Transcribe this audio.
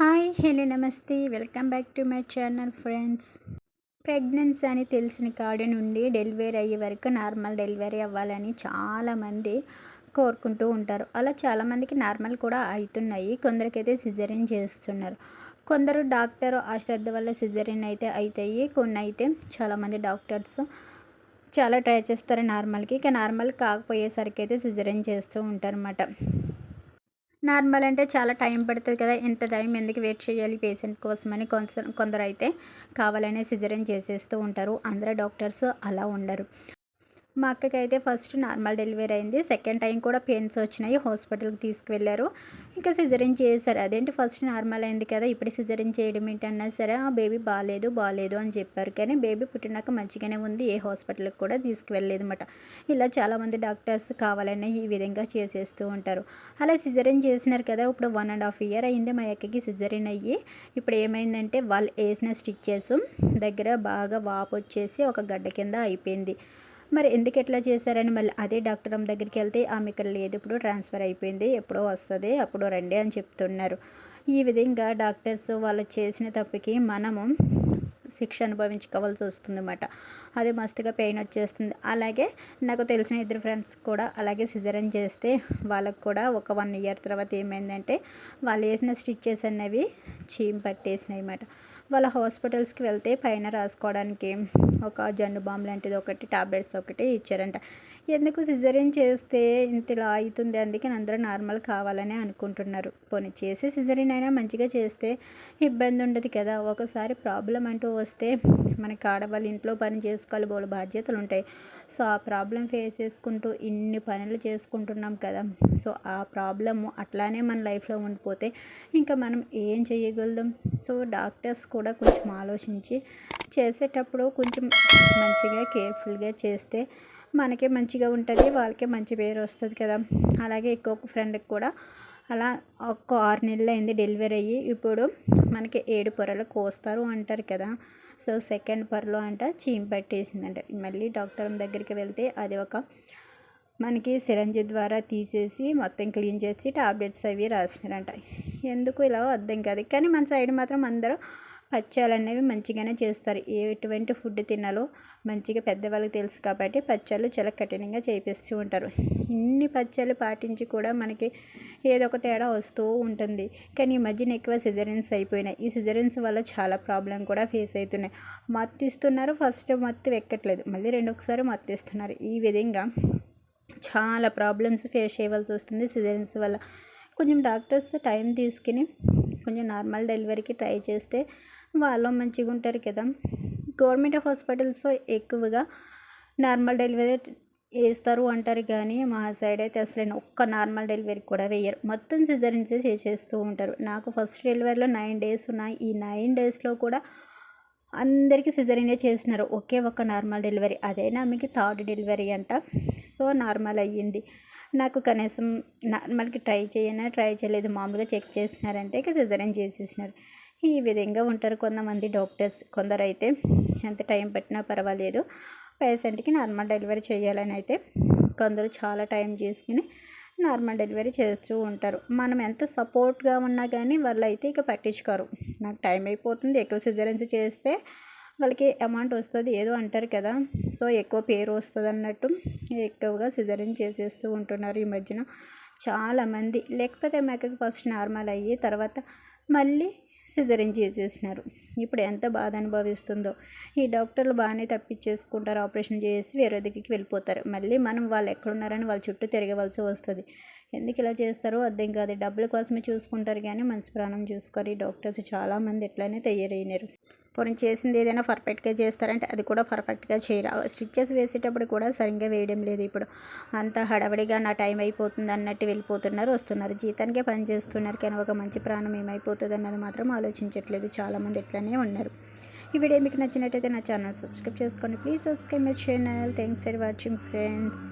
Hi hello నమస్తే. Welcome back to my channel friends. Pregnancy అని తెలిసిన కాడి నుండి డెలివరీ అయ్యే వరకు నార్మల్ డెలివరీ అవ్వాలని చాలామంది కోరుకుంటూ ఉంటారు. అలా చాలామందికి నార్మల్ కూడా అవుతున్నాయి. కొందరికైతే సిజరిన్ చేస్తున్నారు. కొందరు డాక్టర్ ఆ శ్రద్ధ వల్ల సిజరిన్ అయితే అవుతాయి. కొన్ని అయితే చాలామంది డాక్టర్స్ చాలా ట్రై చేస్తారు నార్మల్కి. ఇక నార్మల్ కాకపోయేసరికి అయితే సిజరిన్ చేస్తూ ఉంటారన్నమాట. నార్మల్ అంటే చాలా టైం పడుతుంది కదా ఇంత టైం ఎందుకు వెయిట్ చేయాలి పేషెంట్ కోసమని కొంత కొందరు అయితే కావాలనే సిజరిన్ చేసేస్తూ ఉంటారు. అందరూ డాక్టర్స్ అలా ఉండరు. మా అక్కకి అయితే ఫస్ట్ నార్మల్ డెలివరీ అయింది. సెకండ్ టైం కూడా పెయిన్స్ వచ్చినాయి. హాస్పిటల్కి తీసుకువెళ్ళారు. ఇంకా సిజరిన్ చేశారు. అదేంటి ఫస్ట్ నార్మల్ అయింది కదా ఇప్పుడు సిజరిన్ చేయడం ఏంటన్నా సరే ఆ బేబీ బాగాలేదు బాగాలేదు అని చెప్పారు. కానీ బేబీ పుట్టినాక మంచిగానే ఉంది. ఏ హాస్పిటల్కి కూడా తీసుకువెళ్ళలేదు అనమాట ఇలా చాలామంది డాక్టర్స్ కావాలని ఈ విధంగా చేసేస్తూ ఉంటారు. అలా సిజరిన్ చేసినారు కదా ఇప్పుడు వన్ అండ్ హాఫ్ ఇయర్ అయింది మా అక్కకి సిజరిన్ అయ్యి. ఇప్పుడు ఏమైందంటే వాళ్ళు వేసిన స్టిచ్చెస్ దగ్గర బాగా వాపు వచ్చేసి ఒక గడ్డ కింద అయిపోయింది. మరి ఎందుకు ఎట్లా చేశారని మళ్ళీ అదే డాక్టర్ అమ్మ దగ్గరికి వెళ్తే ఆమె ఇక్కడ లేదు ఇప్పుడు ట్రాన్స్ఫర్ అయిపోయింది ఎప్పుడో వస్తుంది అప్పుడు రండి అని చెప్తున్నారు. ఈ విధంగా డాక్టర్స్ వాళ్ళు చేసిన తప్పుకి మనము శిక్ష అనుభవించుకోవాల్సి వస్తుందన్నమాట. అది మస్తుగా పెయిన్ వచ్చేస్తుంది. అలాగే నాకు తెలిసిన ఇద్దరు ఫ్రెండ్స్ కూడా అలాగే సిజరన్ చేస్తే వాళ్ళకు కూడా ఒక వన్ ఇయర్ తర్వాత ఏమైందంటే వాళ్ళు వేసిన స్టిచ్చెస్ అనేవి చీమ్ పట్టేసినాయి అన్నమాట. వాళ్ళ హాస్పిటల్స్కి వెళ్తే పైన రాసుకోవడానికి ఒక జండు బామ్ లాంటిది ఒకటి టాబ్లెట్స్ ఒకటి ఇచ్చారంట. ఎందుకు సిజరిన్ చేస్తే ఇంతలా అవుతుంది? అందుకే అందరూ నార్మల్ కావాలని అనుకుంటున్నారు. పోనీ చేసి సిజరిన్ అయినా మంచిగా చేస్తే ఇబ్బంది ఉండదు కదా. ఒకసారి ప్రాబ్లం అంటూ వస్తే మనకి ఆడవాళ్ళు ఇంట్లో పని చేసుకోవాలి బోలు బాధ్యతలు ఉంటాయి. సో ఆ ప్రాబ్లం ఫేస్ చేసుకుంటూ ఇన్ని పనులు చేసుకుంటున్నాం కదా. సో ఆ ప్రాబ్లము అట్లానే మన లైఫ్లో ఉండిపోతే ఇంకా మనం ఏం చేయగలుగుతాం? సో డాక్టర్స్ కూడా కొంచెం ఆలోచించి చేసేటప్పుడు కొంచెం మంచిగా కేర్ఫుల్గా చేస్తే మనకే మంచిగా ఉంటుంది వాళ్ళకే మంచి పేరు వస్తుంది కదా. అలాగే ఇంకొక ఫ్రెండ్కి కూడా అలా ఒక ఆరు నెలలు అయింది డెలివరీ అయ్యి ఇప్పుడు మనకి ఏడు పొరలు కోస్తారు అంటారు కదా. సో సెకండ్ పర్లో అంట చీమ్ పట్టేసిందంట. మళ్ళీ డాక్టర్ దగ్గరికి వెళ్తే అది ఒక మనకి సిరంజి ద్వారా తీసేసి మొత్తం క్లీన్ చేసి టాబ్లెట్స్ అవి రాసినారంట. ఎందుకు ఇలా అర్థం కాదు కానీ మన సైడ్ మాత్రం అందరూ పచ్చాలు అనేవి మంచిగానే చేస్తారు. ఎటువంటి ఫుడ్ తినాలో మంచిగా పెద్దవాళ్ళకి తెలుసు కాబట్టి పచ్చళ్ళు చాలా కఠినంగా చేపిస్తూ ఉంటారు. ఇన్ని పచ్చళ్ళు పాటించి కూడా మనకి ఏదో ఒక తేడా వస్తూ ఉంటుంది. కానీ ఈ మధ్యన ఎక్కువ సిజరెన్స్ అయిపోయినాయి. ఈ సిజరెన్స్ వల్ల చాలా ప్రాబ్లం కూడా ఫేస్ అవుతున్నాయి. మత్తు ఇస్తున్నారు ఫస్ట్ మత్తు ఎక్కట్లేదు. మళ్ళీ రెండొకసారి మత్తు ఇస్తున్నారు. ఈ విధంగా చాలా ప్రాబ్లమ్స్ ఫేస్ చేయవలసి వస్తుంది సిజరెన్స్ వల్ల. కొంచెం డాక్టర్స్ టైం తీసుకుని కొంచెం నార్మల్ డెలివరీకి ట్రై చేస్తే వాళ్ళు మంచిగా ఉంటారు కదా. గవర్నమెంట్ హాస్పిటల్స్ ఎక్కువగా నార్మల్ డెలివరీ వేస్తారు అంటారు కానీ మా సైడ్ అయితే అసలు ఒక్క నార్మల్ డెలివరీ కూడా వేయరు. మొత్తం సిజరెన్సే చేసేస్తూ ఉంటారు. నాకు ఫస్ట్ డెలివరీలో నైన్ డేస్ ఉన్నాయి. ఈ నైన్ డేస్లో కూడా అందరికీ సిజరీనే చేసినారు. ఒకే ఒక నార్మల్ డెలివరీ. అదైనా ఆమెకి థర్డ్ డెలివరీ అంట. సో నార్మల్ అయ్యింది. నాకు కనీసం నార్మల్కి ట్రై చేయనా ట్రై చేయలేదు. మామూలుగా చెక్ చేసినారంటే ఇక సిజరీన్ చేసేసినారు. ఈ విధంగా ఉంటారు కొంతమంది డాక్టర్స్. కొందరు అయితే ఎంత టైం పట్టినా పర్వాలేదు. పేషెంట్కి నార్మల్ డెలివరీ చేయాలని అయితే కొందరు చాలా టైం చేసుకుని నార్మల్ డెలివరీ చేస్తూ ఉంటారు. మనం ఎంత సపోర్ట్గా ఉన్నా కానీ వాళ్ళు అయితే ఇక పట్టించుకోరు. నాకు టైం అయిపోతుంది ఎక్కువ సిజరెన్స్ చేస్తే వాళ్ళకి అమౌంట్ వస్తుంది ఏదో అంటారు కదా. సో ఎక్కువ పేరు వస్తుంది అన్నట్టు ఎక్కువగా సిజరెన్స్ చేసేస్తూ ఉంటున్నారు ఈ మధ్యన చాలామంది. లేకపోతే మేకకి ఫస్ట్ నార్మల్ అయ్యి తర్వాత మళ్ళీ సిజరిన్ చేసేసినారు. ఇప్పుడు ఎంత బాధ అనుభవిస్తుందో. ఈ డాక్టర్లు బాగానే తప్పించేసుకుంటారు. ఆపరేషన్ చేసి వేరే దగ్గరికి వెళ్ళిపోతారు. మళ్ళీ మనం వాళ్ళు ఎక్కడున్నారని వాళ్ళ చుట్టూ తిరగవలసి వస్తుంది. ఎందుకు ఇలా చేస్తారో అర్థం కాదు. డబ్బుల కోసమే చూసుకుంటారు కానీ మనసు ప్రాణం చూసుకోరు. ఈ డాక్టర్స్ చాలామంది ఎట్లనే తయారైనారు. పోనీ చేసింది ఏదైనా పర్ఫెక్ట్గా చేస్తారంటే అది కూడా పర్ఫెక్ట్గా చేయరా. స్టిచ్చెస్ వేసేటప్పుడు కూడా సరిగ్గా వేయడం లేదు ఇప్పుడు. అంత హడవడిగా నా టైం అయిపోతుంది అన్నట్టు వెళ్ళిపోతున్నారు వస్తున్నారు. జీతానికే పని చేస్తున్నారు కానీ ఒక మంచి ప్రాణం ఏమైపోతుంది అన్నది మాత్రం ఆలోచించట్లేదు. చాలామంది ఇట్లానే ఉన్నారు. ఈ వీడియో మీకు నచ్చినట్టయితే నా ఛానల్ సబ్స్క్రైబ్ చేసుకోండి. Please subscribe my channel thanks for watching friends